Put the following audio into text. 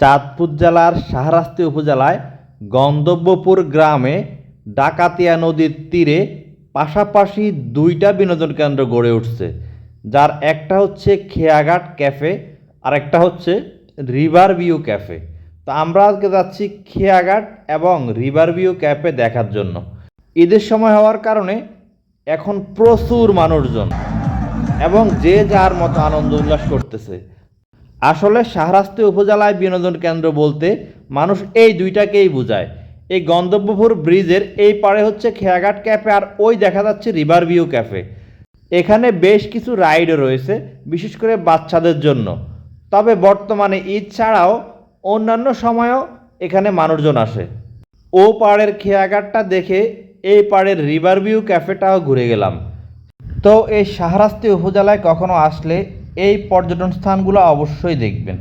চাঁদপুর জেলার শাহরাস্তি উপজেলায় গন্ধব্যপুর গ্রামে ডাকাতিয়া নদীর তীরে পাশাপাশি দুইটা বিনোদন কেন্দ্র গড়ে উঠছে, যার একটা হচ্ছে খেয়াঘাট ক্যাফে আর একটা হচ্ছে রিভার ভিউ ক্যাফে। তো আমরা আজকে যাচ্ছি খেয়াঘাট এবং রিভার ভিউ ক্যাফে দেখার জন্য। ঈদের সময় হওয়ার কারণে এখন প্রচুর মানুষজন এবং যে যার মতো আনন্দ উল্লাস করতেছে। আসলে শাহরাস্তি উপজেলায় বিনোদন কেন্দ্র বলতে মানুষ এই দুইটাকেই বোঝায়। এই গন্তব্যপুর ব্রিজের এই পারে হচ্ছে খেয়াঘাট ক্যাফে আর ওই দেখা যাচ্ছে রিভার ভিউ ক্যাফে। এখানে বেশ কিছু রাইডও রয়েছে, বিশেষ করে বাচ্চাদের জন্য। তবে বর্তমানে ঈদ ছাড়াও অন্যান্য সময়েও এখানে মানুষজন আসে। ও পাড়ের খেয়াঘাটটা দেখে এই পাড়ের রিভার ভিউ ক্যাফেটাও ঘুরে গেলাম। তো এই শাহরাস্তি উপজেলায় কখনো আসলে এই পর্যটন স্থানগুলো অবশ্যই দেখবেন।